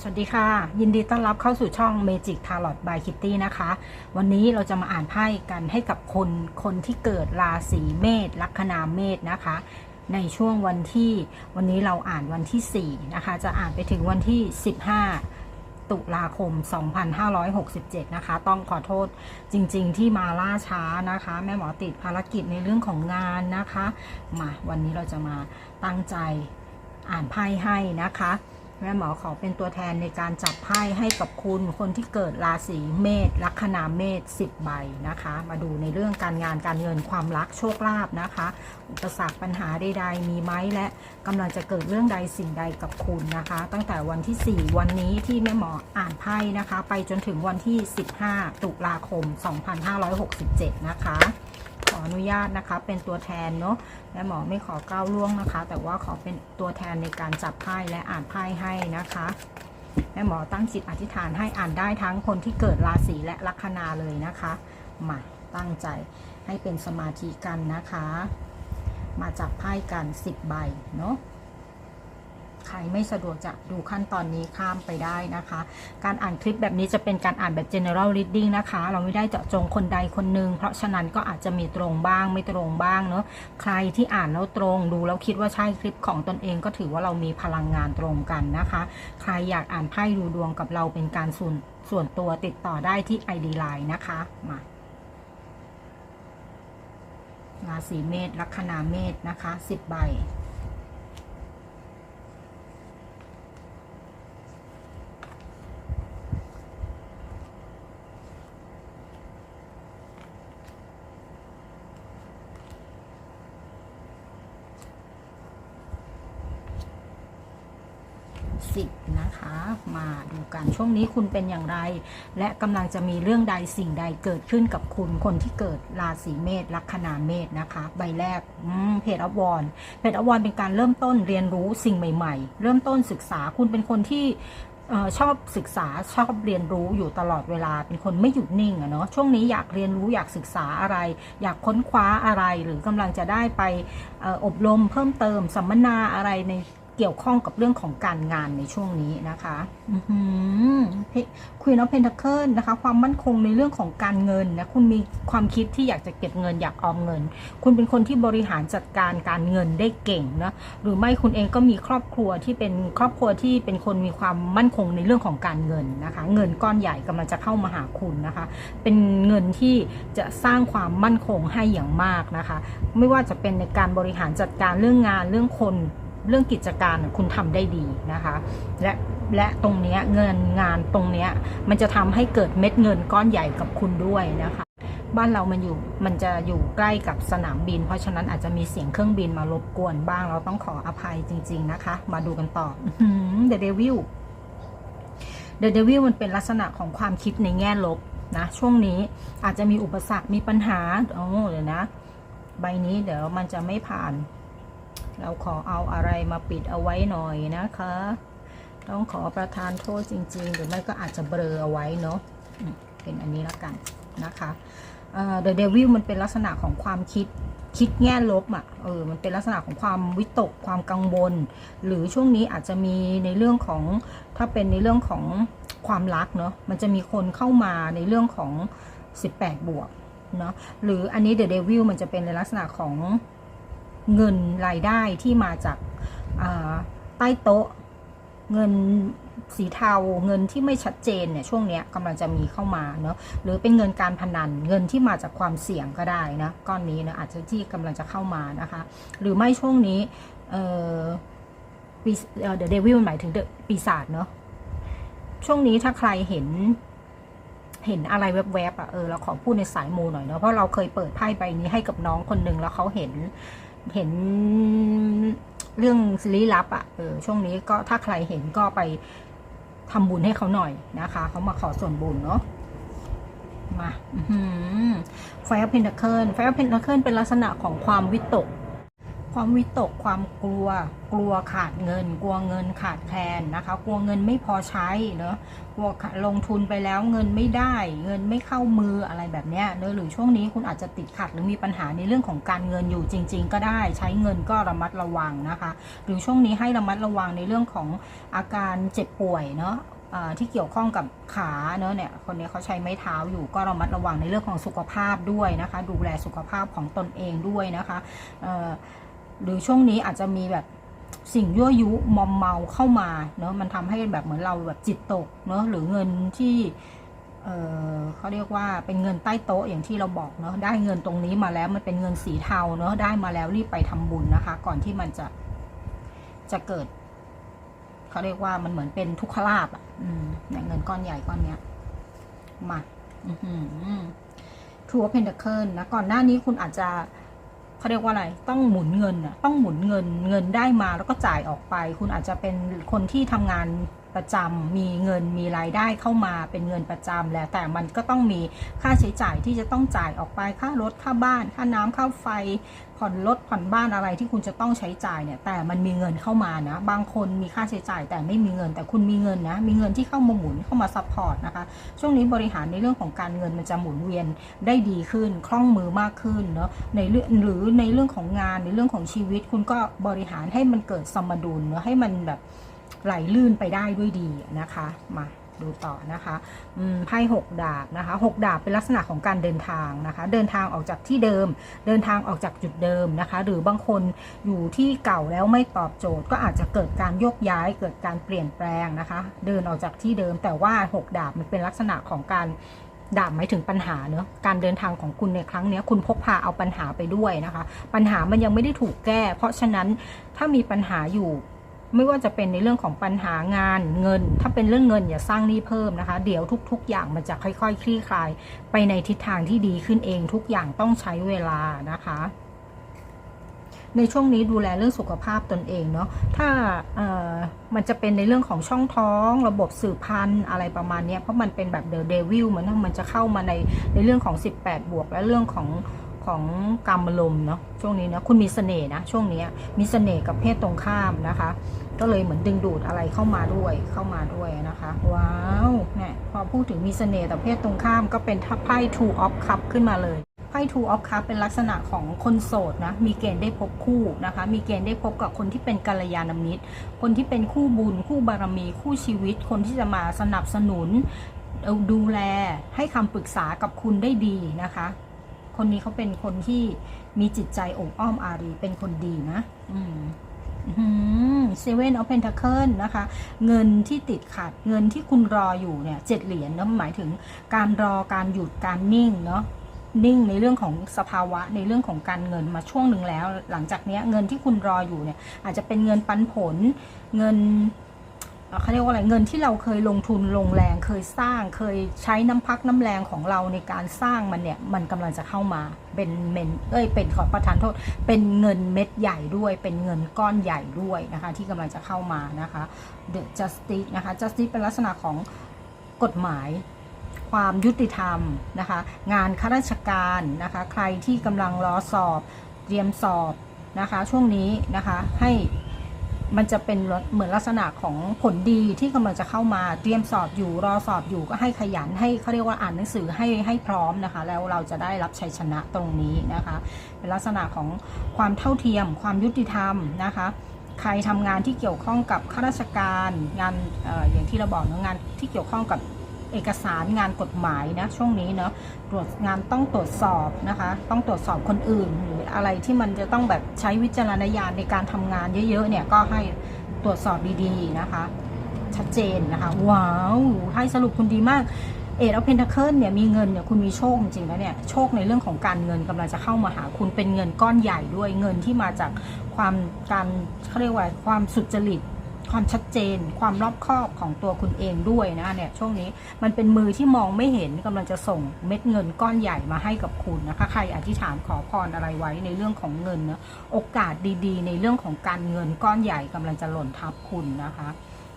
สวัสดีค่ะ ยินดีต้อนรับเข้าสู่ช่อง Magic Tarot by Kitty นะคะ วันนี้เราจะมาอ่านไพ่กันให้กับคนคนที่เกิดราศีเมษลัคนาเมษนะคะ ในช่วงวันที่วันนี้เราอ่านวันที่ 4 นะคะ จะอ่านไปถึงวันที่ 15 ตุลาคม 2567 นะคะ ต้องขอโทษจริง ๆ ที่มาล่าช้านะคะ แม่หมอติดภารกิจในเรื่องของงานนะคะ มาวันนี้เราจะมาตั้งใจอ่านไพ่ให้นะคะ แม่หมอขอเป็นตัวแทนในการจับไพ่ให้กับคุณ คนที่เกิดราศีเมษลัคนาเมษ10ใบนะคะ มาดูในเรื่องการงานการเงินความรักโชคลาภนะคะ อุปสรรคปัญหาใดๆมีไหมและกำลังจะเกิดเรื่องใดสิ่งใดกับคุณนะคะ ตั้งแต่วันที่ 4 วันนี้ที่แม่หมออ่านไพ่นะคะ ไปจนถึงวันที่ 15 ตุลาคม 2567 นะคะ ออนุญาตนะคะ เป็นตัวแทนเนาะแม่หมอไม่ขอก้าวล่วงนะคะ แต่ว่าขอเป็นตัวแทนในการจับไพ่และอ่านไพ่ให้นะคะแม่หมอตั้งจิตอธิษฐานให้อ่านได้ทั้งคนที่เกิดราศีและลัคนาเลยนะคะมาตั้งใจให้เป็นสมาธิกันนะคะ มาจับไพ่กัน 10 ใบเนาะ ใครไม่สะดวกจะดูขั้นตอนนี้ข้ามไปได้นะคะ การอ่านคลิปแบบนี้จะเป็นการอ่านแบบ general reading นะคะ เราไม่ได้เจาะจงคนใดคนหนึ่งเพราะฉะนั้นก็อาจจะมีตรงบ้างไม่ตรงบ้างเนาะใครที่อ่านแล้วตรงดูแล้วคิดว่าใช่คลิปของตนเองก็ถือว่าเรามีพลังงานตรงกันนะคะ ใครอยากอ่านไพ่ดูดวงกับเราเป็นการส่วนส่วนตัวติดต่อได้ที่ ID Line นะคะมาราศีเมษลัคนาเมษนะคะ 10 ใบสิบนะคะ มาดู กัน ช่วงนี้คุณเป็นอย่างไร และกำลังจะมีเรื่องใดสิ่งใดเกิดขึ้นกับคุณคนที่เกิดราศีเมษลัคนาเมษนะคะ ใบแรกเพจอวอนเพจอวอนเป็นการเริ่มต้นเรียนรู้สิ่งใหม่ ๆ เริ่มต้นศึกษาคุณเป็นคนที่ชอบศึกษาชอบเรียนรู้อยู่ตลอดเวลาเป็นคนไม่หยุดนิ่งอะเนาะช่วงนี้อยากเรียนรู้อยากศึกษาอะไร อยากค้นคว้าอะไรหรือกำลังจะได้ไปอบรมเพิ่มเติมสัมมนาอะไรใน เกี่ยวข้องกับเรื่องของการงานในช่วงนี้นะคะคุยน้องเพนทัคเคิลนะคะ ความมั่นคงในเรื่องของการเงินนะคุณมีความคิดที่อยากจะเก็บเงินอยากออมเงิน คุณเป็นคนที่บริหารจัดการการเงินได้เก่งนะหรือไม่คุณเองก็มีครอบครัวที่เป็นครอบครัวที่เป็นคนมีความมั่นคงในเรื่องของการเงินนะคะ เงินก้อนใหญ่กำลังจะเข้ามาหาคุณนะคะ เป็นเงินที่จะสร้างความมั่นคงให้อย่างมากนะคะ ไม่ว่าจะเป็นในการบริหารจัดการเรื่องงานเรื่องคน เรื่องกิจการคุณทำได้ดีนะคะ และและตรงนี้เงินงานตรงนี้มันจะทำให้เกิดเม็ดเงินก้อนใหญ่กับคุณด้วยนะคะ บ้านเรามันอยู่มันจะอยู่ใกล้กับสนามบิน เพราะฉะนั้นอาจจะมีเสียงเครื่องบินมารบกวนบ้างเราต้องขออภัยจริง ๆนะคะ มาดูกันต่อ The Devil The Devil มันเป็นลักษณะของความคิดในแง่ลบนะช่วงนี้อาจจะมีอุปสรรคมีปัญหาโอ้เดี๋ยวนะ ใบนี้เดี๋ยวมันจะไม่ผ่าน เราขอเอาอะไรมาปิดเอาไว้หน่อยนะคะ ต้องขอประทานโทษจริง ๆ หรือไม่ก็อาจจะเบลอเอาไว้เนาะเป็นอันนี้ละกันนะคะเอ่อ The Devil มันเป็นลักษณะของความคิดคิดแง่ลบอะ่ะเออมันเป็นลักษณะของความวิตกความกังวล หรือช่วงนี้อาจจะมีในเรื่องของถ้าเป็นในเรื่องของความรักเนาะมันจะมีคนเข้ามาในเรื่องของ 18 บวกเนาะหรืออันนี้ The Devil มันจะเป็นในลักษณะของ เงินรายได้ที่มาจากใต้โต๊ะ เงินสีเทาเงินที่ไม่ชัดเจนเนี่ยช่วงนี้กำลังจะมีเข้ามาเนาะหรือเป็นเงินการพนันเงินที่มาจากความเสี่ยงก็ได้นะก้อนนี้นะอาจจะที่กำลังจะเข้ามานะคะ หรือไม่ช่วงนี้เออปีเดอะเดวิลหมายถึงปีศาจเนาะช่วงนี้ถ้าใครเห็นเห็นอะไรแวบๆอะเออเราขอพูดในสายมูหน่อยเนาะเพราะเราเคยเปิดไพ่ใบนี้ให้กับน้องคนหนึ่งแล้วเขาเห็น เห็นเรื่องลี้ลับอะ่ะเออช่วงนี้ก็ถ้าใครเห็นก็ไปทำบุญให้เขาหน่อยนะคะ เขามาขอส่วนบุญเนาะมาไฟเพนทาเคิลไฟเพนทาเคิลเป็นลักษณะของความวิตก ความวิตกความกลัว กลัวขาดเงิน กลัวเงินขาดแคลนนะคะ กลัวเงินไม่พอใช้เนอะกลัวลงทุนไปแล้วเงินไม่ได้ เงินไม่เข้ามืออะไรแบบเนี้ยเนอะหรือช่วงนี้คุณอาจจะติดขัดหรือมีปัญหาในเรื่องของการเงินอยู่จริง ๆ ก็ได้ ใช้เงินก็ระมัดระวังนะคะ หรือช่วงนี้ให้ระมัดระวังในเรื่องของอาการเจ็บป่วยเนาะที่เกี่ยวข้องกับขาเนอะเนี่ยคนนี้เขาใช้ไม้เท้าอยู่ก็ระมัดระวังในเรื่องของสุขภาพด้วยนะคะ ดูแลสุขภาพของตนเองด้วยนะคะ หรือช่วงนี้อาจจะมีแบบสิ่งยั่วยุมอมเมาเข้ามาเนอะมันทำให้แบบเหมือนเราแบบจิตตกเนอะหรือเงินที่เอ่อเขาเรียกว่าเป็นเงินใต้โต๊ะอย่างที่เราบอกเนอะได้เงินตรงนี้มาแล้วมันเป็นเงินสีเทาเนอะได้มาแล้วรีบไปทำบุญนะคะ ก่อนที่มันจะจะเกิด เขาเรียกว่ามันเหมือนเป็นทุกขลาบอะอืมเนี่ยเงินก้อนใหญ่ก้อนเนี้ยมาทัวร์เพนเดอร์เคิลนะก่อนหน้านี้คุณอาจจะ เขาเรียกว่าอะไรต้องหมุนเงินอะต้องหมุนเงินเงินได้มาแล้วก็จ่ายออกไป คุณอาจจะเป็นคนที่ทำงาน ประจำมีเงินมีรายได้เข้ามาเป็นเงินประจำแหละแต่มันก็ต้องมีค่าใช้จ่ายที่จะต้องจ่ายออกไปค่ารถค่าบ้าน ค่าน้ำค่าไฟ ผ่อนรถผ่อนบ้านอะไรที่คุณจะต้องใช้จ่ายเนี่ยแต่มันมีเงินเข้ามานะบางคนมีค่าใช้จ่ายแต่ไม่มีเงิน แต่คุณมีเงินนะมีเงินที่เข้ามาหมุนเข้ามาซัพพอร์ตนะคะช่วงนี้บริหารในเรื่องของการเงินมันจะหมุนเวียนได้ดีขึ้นคล่องมือมากขึ้นเนาะในเรื่องหรือในเรื่องของงานในเรื่องของชีวิต คุณก็บริหารให้มันเกิดสมดุลเนาะให้มันแบบ ไหลลื่นไปได้ด้วยดีนะคะมาดูต่อนะคะไพ่หกดาบนะคะหกดาบเป็นลักษณะของการเดินทางนะคะ เดินทางออกจากที่เดิม เดินทางออกจากจุดเดิมนะคะ หรือบางคนอยู่ที่เก่าแล้วไม่ตอบโจทย์ ก็อาจจะเกิดการโยกย้าย เกิดการเปลี่ยนแปลงนะคะ เดินออกจากที่เดิม แต่ว่าหกดาบมันเป็นลักษณะของการดาบหมายถึงปัญหาเนอะการเดินทางของคุณในครั้งนี้คุณพกพาเอาปัญหาไปด้วยนะคะ ปัญหามันยังไม่ได้ถูกแก้ เพราะฉะนั้นถ้ามีปัญหาอยู่ ไม่ว่าจะเป็นในเรื่องของปัญหางานเงิน ถ้าเป็นเรื่องเงินอย่าสร้างหนี้เพิ่มนะคะ เดี๋ยวทุก ๆ อย่างมันจะค่อย ๆ คลี่คลาย ไปในทิศทางที่ดีขึ้นเองทุกอย่างต้องใช้เวลานะคะในช่วงนี้ดูแลเรื่องสุขภาพตนเองเนาะ ถ้าเอ่อมันจะเป็นในเรื่องของช่องท้องระบบสืบพันธุ์อะไรประมาณนี้เพราะมันเป็นแบบเดอะเดวิลมันมันจะเข้ามาในในเรื่องของ 18 บวก และเรื่องของของกรรมลมเนาะช่วงนี้นะคุณมีเสน่ห์นะช่วงนี้มีเสน่ห์กับเพศตรงข้ามนะคะ ก็เลยเหมือนดึงดูดอะไรเข้ามาด้วยเข้ามาด้วยนะคะ ว้าวเนี่ยพอพูดถึงมีเสน่ห์ต่เพศตรงข้ามก็เป็นไพ่ two of cup ขึ้นมาเลยไพ่ two of cup เป็นลักษณะของคนโสดนะมีเกณฑ์ได้พบคู่นะคะ มีเกณฑ์ได้พบกับคนที่เป็นกัลยาณมิตร คนที่เป็นคู่บุญ คู่บารมี คู่ชีวิต คนที่จะมาสนับสนุนเอาดูแลให้คำปรึกษากับคุณได้ดีนะคะ คนนี้เขาเป็นคนที่มีจิตใจอบอ้อมอารีเป็นคนดีนะ อืม เซเว่นออฟเพนทาเคิลนะคะ เงินที่ติดขัดเงินที่คุณรออยู่เนี่ยเจ็ดเหรียญเนาะหมายถึงการรอการหยุดการนิ่งเนาะนิ่งในเรื่องของสภาวะในเรื่องของการเงินมาช่วงหนึ่งแล้ว หลังจากเนี้ยเงินที่คุณรออยู่เนี่ยอาจจะเป็นเงินปันผลเงิน เอ่อเขาเรียกว่าอะไรเงินที่เราเคยลงทุนลงแรงเคยสร้างเคยใช้น้ำพักน้ำแรงของเราในการสร้างมันเนี่ยมันกำลังจะเข้ามาเป็นเมนเอ้ยเป็นขอประทานโทษ เป็นเงินเม็ดใหญ่ด้วย เป็นเงินก้อนใหญ่ด้วยนะคะที่กำลังจะเข้ามานะคะ The Justice นะคะ Justice เป็นลักษณะของกฎหมายความยุติธรรมนะคะงานข้าราชการนะคะใครที่กำลังรอสอบเตรียมสอบนะคะช่วงนี้นะคะให้ มันจะเป็นเหมือนลักษณะของผลดีที่กำลังจะเข้ามาเตรียมสอบอยู่รอสอบอยู่ก็ให้ขยันให้เขาเรียกว่าอ่านหนังสือให้ให้พร้อมนะคะ แล้วเราจะได้รับชัยชนะตรงนี้นะคะ เป็นลักษณะของความเท่าเทียม ความยุติธรรมนะคะ ใครทำงานที่เกี่ยวข้องกับข้าราชการงานอออย่างที่เราบอกนะงานที่เกี่ยวข้องกับ เอกสารงานกฎหมายนะช่วงนี้เนาะตรวจงานต้องตรวจสอบนะคะ ต้องตรวจสอบคนอื่น หรืออะไรที่มันจะต้องแบบใช้วิจารณญาณในการทำงานเยอะๆเนี่ยก็ให้ตรวจสอบดีๆนะคะ ชัดเจนนะคะ ว้าวให้สรุปคุณดีมากเอ็ดเอาเพนทาเคิลเนี่ยมีเงินเนี่ยคุณมีโชคจริงๆแล้วเนี่ยโชคในเรื่องของการเงินกำลังจะเข้ามาหาคุณเป็นเงินก้อนใหญ่ด้วยเงินที่มาจากความการเขาเรียกว่าความสุจริต ความชัดเจน ความรอบคอบของตัวคุณเองด้วยนะเนี่ยช่วงนี้มันเป็นมือที่มองไม่เห็นกำลังจะส่งเม็ดเงินก้อนใหญ่มาให้กับคุณนะคะใครอธิษฐานขอพรอะไรไว้ในเรื่องของเงินนะโอกาสดีๆ ในเรื่องของการเงินก้อนใหญ่กำลังจะหล่นทับคุณนะคะ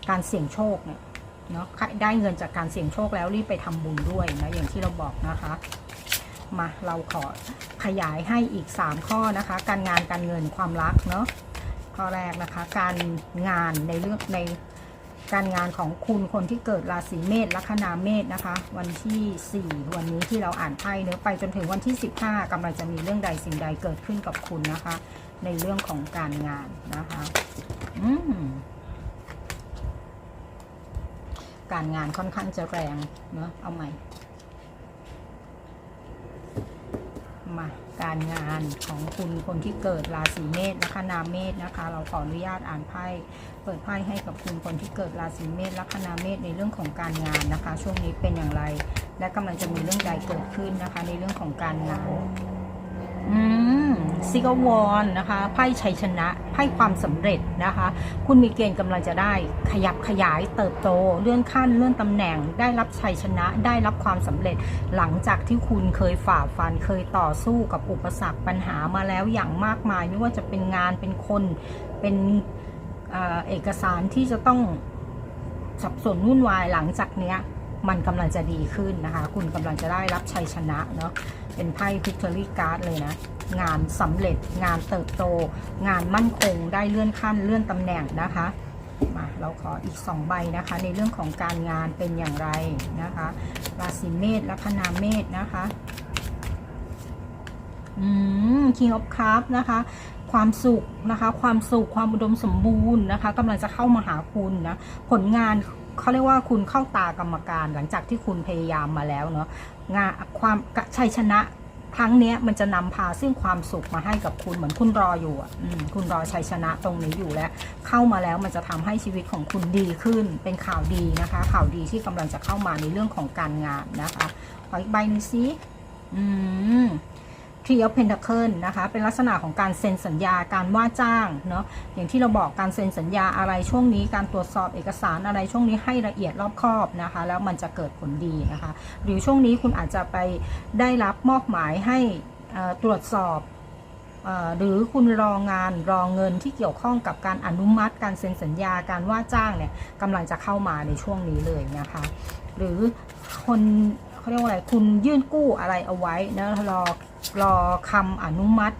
การเสี่ยงโชคเนี่ยเนาะได้เงินจากการเสี่ยงโชคแล้วรีบไปทำบุญด้วยนะอย่างที่เราบอกนะคะมาเราขอขยายให้อีก 3 ข้อนะคะ การงานการเงินความรักเนาะ ข้อแรกนะคะ การงานในเรื่องในการงานของคุณคนที่เกิดราศีเมษลัคนาเมษนะคะ วันที่ 4 วันนี้ที่เราอ่านไพ่เนื้อไปจนถึงวันที่ 15กำลังจะมีเรื่องใดสิ่งใดเกิดขึ้นกับคุณนะคะ ในเรื่องของการงานนะคะอืมการงานค่อนข้างจะแรงเนอะเอาใหม่ มาการงานของคุณคนที่เกิดราศีเมษลัคนาเมษนะคะ เราขออนุญาตอ่านไพ่เปิดไพ่ให้กับคุณคนที่เกิดราศีเมษลัคนาเมษในเรื่องของการงานนะคะ ช่วงนี้เป็นอย่างไร และกำลังจะมีเรื่องใดเกิดขึ้นนะคะ ในเรื่องของการงาน อืม ซิกวอนนะคะไพ่ชัยชนะไพ่ความสำเร็จนะคะ คุณมีเกณฑ์กำลังจะได้ขยับขยายเติบโต เลื่อนขั้นเลื่อนตำแหน่ง ได้รับชัยชนะ ได้รับความสำเร็จ หลังจากที่คุณเคยฝ่าฟันเคยต่อสู้กับอุปสรรคปัญหามาแล้วอย่างมากมาย ไม่ว่าจะเป็นงานเป็นคนเป็นเอกสารที่จะต้องสับสนวุ่นวายหลังจากเนี้ยมันกำลังจะดีขึ้นนะคะ คุณกำลังจะได้รับชัยชนะเนาะเป็นไพ่พิกเ c อรี่การ์ดเลยนะ งานสำเร็จ งานเติบโต งานมั่นคงได้เลื่อนขั้นเลื่อนตำแหน่งนะคะมาเราขออีก 2 ใบนะคะ ในเรื่องของการงานเป็นอย่างไรนะคะราศีเมษและพนาเมษนะคะอืม King of Cup นะคะความสุขนะคะ ความสุขความอุดมสมบูรณ์นะคะกำลังจะเข้ามาหาคุณนะ ผลงานเขาเรียกว่าคุณเข้าตากรรมการหลังจากที่คุณพยายามมาแล้วเนาะงานความชัยชนะ ครั้งเนี้ยมันจะนำพาซึ่งความสุขมาให้กับคุณเหมือนคุณรออยู่อะอืมคุณรอชัยชนะตรงนี้อยู่แล้ว เข้ามาแล้วมันจะทำให้ชีวิตของคุณดีขึ้น เป็นข่าวดีนะคะ ข่าวดีที่กำลังจะเข้ามาในเรื่องของการงานนะคะขออีกใบหนึงสิอืม Tree of Pentacle นะคะ เป็นลักษณะของการเซ็นสัญญาการว่าจ้างเนาะอย่างที่เราบอกการเซ็นสัญญาอะไรช่วงนี้การตรวจสอบเอกสารอะไรช่วงนี้ให้ละเอียดรอบคอบนะคะ แล้วมันจะเกิดผลดีนะคะ หรือช่วงนี้คุณอาจจะไปได้รับมอบหมายให้ตรวจสอบหรือคุณรองานรอเงินที่เกี่ยวข้องกับการอนุมัติ การเซ็นสัญญาการว่าจ้างเนี่ยกำลังจะเข้ามาในช่วงนี้เลยนะคะ หรือคนเขาเรียกว่าอะไรคุณยื่นกู้อะไรเอาไว้นะรอ รอคำอนุมัติ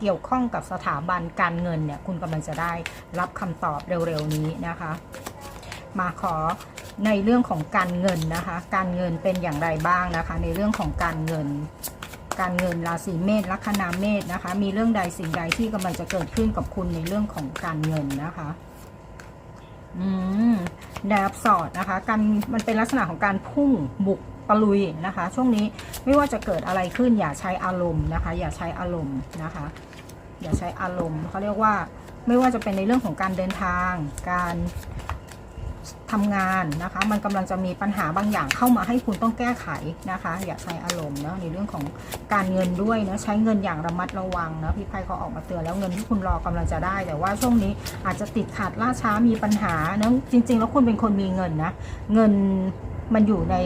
เกี่ยวข้องกับสถาบันการเงินเนี่ย คุณกำลังจะได้รับคำตอบเร็วๆนี้นะคะ มาขอในเรื่องของการเงินนะคะ การเงินเป็นอย่างไรบ้างนะคะ ในเรื่องของการเงิน การเงินราศีเมษลัคนาเมษนะคะ มีเรื่องใดสิ่งใดที่กำลังจะเกิดขึ้นกับคุณในเรื่องของการเงินนะคะอืมดาบสอดนะคะ การมันเป็นลักษณะของการพุ่งบุก ตะลุยนะคะ ช่วงนี้ไม่ว่าจะเกิดอะไรขึ้นอย่าใช้อารมณ์นะคะ อย่าใช้อารมณ์นะคะ อย่าใช้อารมณ์เขาเรียกว่าไม่ว่าจะเป็นในเรื่องของการเดินทาง การทำงานนะคะ มันกำลังจะมีปัญหาบางอย่างเข้ามาให้คุณต้องแก้ไขนะคะ อย่าใช้อารมณ์เนาะในเรื่องของการเงินด้วยนะใช้เงินอย่างระมัดระวังนะพี่ไพ่เขาออกมาเตือนแล้วเงินที่คุณรอกำลังจะได้ แต่ว่าช่วงนี้อาจจะติดขัดล่าช้ามีปัญหานะจริง ๆ แล้วคุณเป็นคนมีเงินนะเงินมันอยู่ใน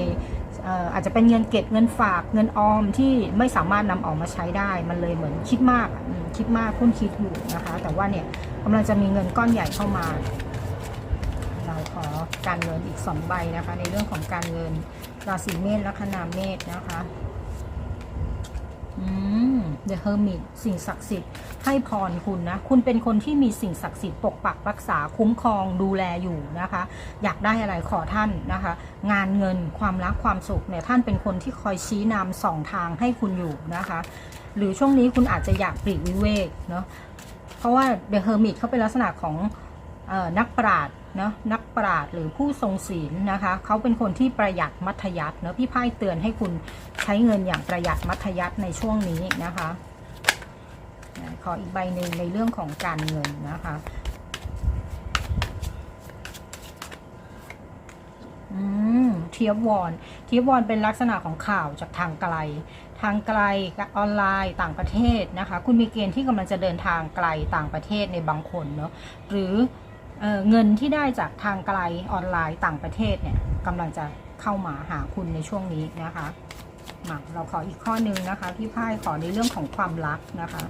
อาจจะเป็นเงินเก็บเงินฝากเงินออมที่ไม่สามารถนำออกมาใช้ได้ มันเลยเหมือนคิดมากคิดมากคุ้นคิดอยู่นะคะ แต่ว่าเนี่ยกำลังจะมีเงินก้อนใหญ่เข้ามา เราขอการเงินอีกสองใบนะคะ ในเรื่องของการเงินราศีเมษลัคนาเมษนะคะ อืม The Hermit สิ่งศักดิ์สิทธิ์ให้พรคุณนะ คุณเป็นคนที่มีสิ่งศักดิ์สิทธิ์ปกปักรักษาคุ้มครองดูแลอยู่นะคะ อยากได้อะไรขอท่านนะคะ งานเงินความรักความสุขเนี่ยท่านเป็นคนที่คอยชี้นำสองทางให้คุณอยู่นะคะ หรือช่วงนี้คุณอาจจะอยากปลีกวิเวกเนาะเพราะว่า The Hermit เขาเป็นลักษณะของออนักปราชญ์ นะนักปราชญ์หรือผู้ทรงศีลนะคะเขาเป็นคนที่ประหยัดมัธยัติเนาะพี่ไพ่เตือนให้คุณใช้เงินอย่างประหยัดมัธยัติในช่วงนี้นะคะขออีกใบหนึ่งในเรื่องของการเงินนะคะอืมเทียบวอนเทียบวอนเป็นลักษณะของข่าวจากทางไกล ทางไกลออนไลน์ต่างประเทศนะคะ คุณมีเกณฑ์ที่กำลังจะเดินทางไกลต่างประเทศในบางคนเนาะหรือ เเงินที่ได้จากทางไกลออนไลน์ต่างประเทศเนี่ยกำลังจะเข้ามาหาคุณในช่วงนี้นะคะมาเราขออีกข้อหนึ่งนะคะพี่พ่ายขอในเรื่องของความรักนะคะ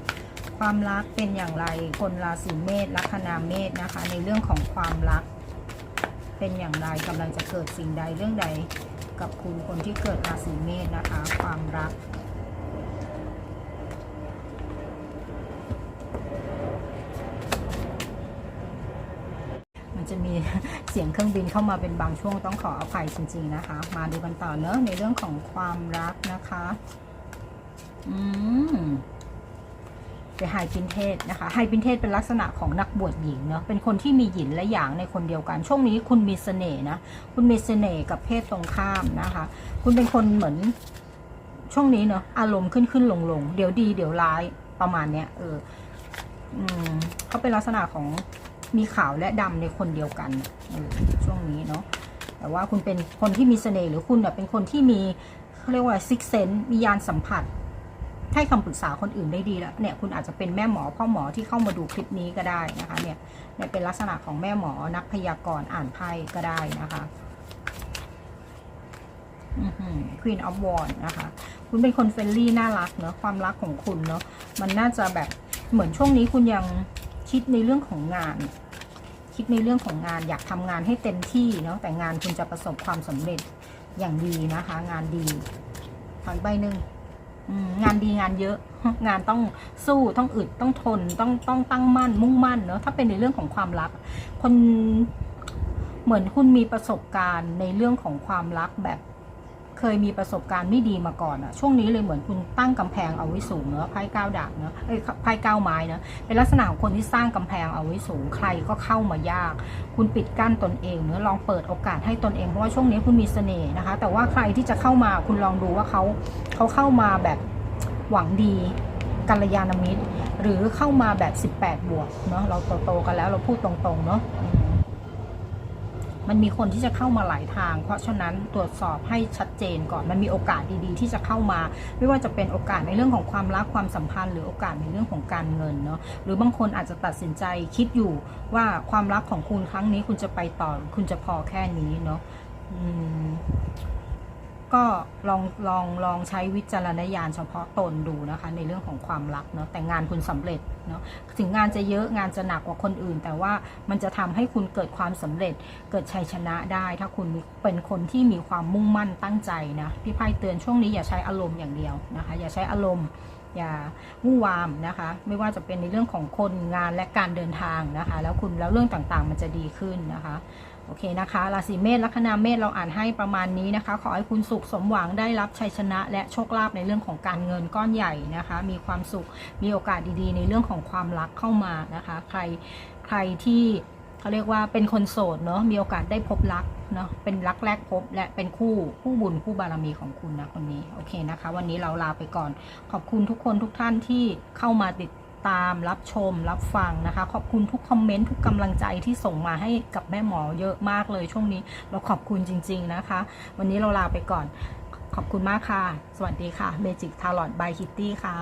ความรักเป็นอย่างไรคนราศีเมษลัคนาเมษนะคะ ในเรื่องของความรัก เป็นอย่างไรกำลังจะเกิดสิ่งใดเรื่องใดกับคุณคนที่เกิดราศีเมษนะคะ ความรัก มันจะมี เสียงเครื่องบินเข้ามาเป็นบางช่วงต้องขออภัยจริง ๆนะคะ มาดูกันต่อเนอะในเรื่องของความรักนะคะ อืมเป็นไฮปินเทศนะคะไฮปินเทศเป็นลักษณะของนักบวชหญิงเนาะเป็นคนที่มีหยินและหยางในคนเดียวกัน ช่วงนี้คุณมีเสน่ห์นะคุณมีเสน่ห์กับเพศตรงข้ามนะคะ คุณเป็นคนเหมือนช่วงนี้เนาะอารมณ์ขึ้นขึ้นลงลงเดี๋ยวดีเดี๋ยวร้ายประมาณเนี้ยเอออืมเขาเป็นลักษณะของ มีขาวและดำในคนเดียวกันช่วงนี้เนาะแต่ว่าคุณเป็นคนที่มีเสน่ห์หรือคุณเนี่ยเป็นคนที่มีเขาเรียกว่าซิกเซนมียานสัมผัส ให้คำปรึกษาคนอื่นได้ดีแล้วเนี่ยคุณอาจจะเป็นแม่หมอพ่อหมอที่เข้ามาดูคลิปนี้ก็ได้นะคะเนี่ยเนี่ยเป็นลักษณะของแม่หมอนักพยากรณ์อ่านไพ่ก็ได้นะคะควีนออฟวอนนะคะ คุณเป็นคนเฟรนลี่น่ารักเนาะความรักของคุณเนาะมันน่าจะแบบเหมือนช่วงนี้คุณยัง คิดในเรื่องของงาน คิดในเรื่องของงานอยากทำงานให้เต็มที่เนาะแต่งานคุณจะประสบความสำเร็จอย่างดีนะคะ งานดีถอยใบหนึ่งงานดีงานเยอะ งานต้องสู้ต้องอึดต้องทนต้องต้องตั้งมั่น มุ่งมั่นเนาะถ้าเป็นในเรื่องของความรัก คนเหมือนคุณมีประสบการณ์ในเรื่องของความรักแบบ ยมีประสบการณ์ไม่ดีมาก่อนอะช่วงนี้เลยเหมือนคุณตั้งกำแพงเอาไว้สูงเนอะไพ่ก้าวดาบเนอะเอ้ไพ่ก้าวไม้เนอะเป็นลักษณะของคนที่สร้างกำแพงเอาไว้สูงใครก็เข้ามายาก คุณปิดกั้นตนเองเนอะลองเปิดโอกาสให้ตนเองเพราะว่าช่วงนี้คุณมีเสน่ห์นะคะ แต่ว่าใครที่จะเข้ามาคุณลองดูว่าเขาเขาเข้ามาแบบหวังดีกัลยาณมิตร หรือเข้ามาแบบ 18 บวกเนาะเราโตๆกันแล้วเราพูดตรงๆเนาะ มันมีคนที่จะเข้ามาหลายทาง เพราะฉะนั้นตรวจสอบให้ชัดเจนก่อนมันมีโอกาสดีๆ ที่จะเข้ามา ไม่ว่าจะเป็นโอกาสในเรื่องของความรักความสัมพันธ์ หรือโอกาสในเรื่องของการเงินเนาะหรือบางคนอาจจะตัดสินใจคิดอยู่ว่าความรักของคุณครั้งนี้คุณจะไปต่อคุณจะพอแค่นี้เนาะ ก็ลองลองลองใช้วิจารณญาณเฉพาะตนดูนะคะ ในเรื่องของความรักเนาะแต่งานคุณสำเร็จเนาะถึงงานจะเยอะงานจะหนักกว่าคนอื่น แต่ว่ามันจะทำให้คุณเกิดความสำเร็จ เกิดชัยชนะได้ ถ้าคุณเป็นคนที่มีความมุ่งมั่นตั้งใจนะพี่ไพ่เตือนช่วงนี้อย่าใช้อารมณ์อย่างเดียวนะคะ อย่าใช้อารมณ์อย่าวู่วามนะคะ ไม่ว่าจะเป็นในเรื่องของคนงานและการเดินทางนะคะ แล้วคุณแล้วเรื่องต่างๆ มันจะดีขึ้นนะคะ โอเคนะคะราศีเมษลัคนาเมษเราอ่านให้ประมาณนี้นะคะ ขอให้คุณสุขสมหวังได้รับชัยชนะ และโชคลาภในเรื่องของการเงินก้อนใหญ่นะคะ มีความสุขมีโอกาสดีๆ ในเรื่องของความรักเข้ามานะคะ ใครใครที่เขาเรียกว่าเป็นคนโสดเนาะมีโอกาสได้พบรักเนาะเป็นรักแรกพบและเป็นคู่คู่บุญคู่บารมีของคุณนะคนนี้โอเคนะคะ วันนี้เราลาไปก่อนขอบคุณทุกคนทุกท่านที่เข้ามาติด ตามรับชมรับฟังนะคะ ขอบคุณทุกคอมเมนต์ทุกกำลังใจที่ส่งมาให้กับแม่หมอเยอะมากเลยช่วงนี้เราขอบคุณจริง ๆนะคะ วันนี้เราลาไปก่อน ขอบคุณมากค่ะ สวัสดีค่ะเมจิกทาร์ลอตบายคิตตี้ค่ะ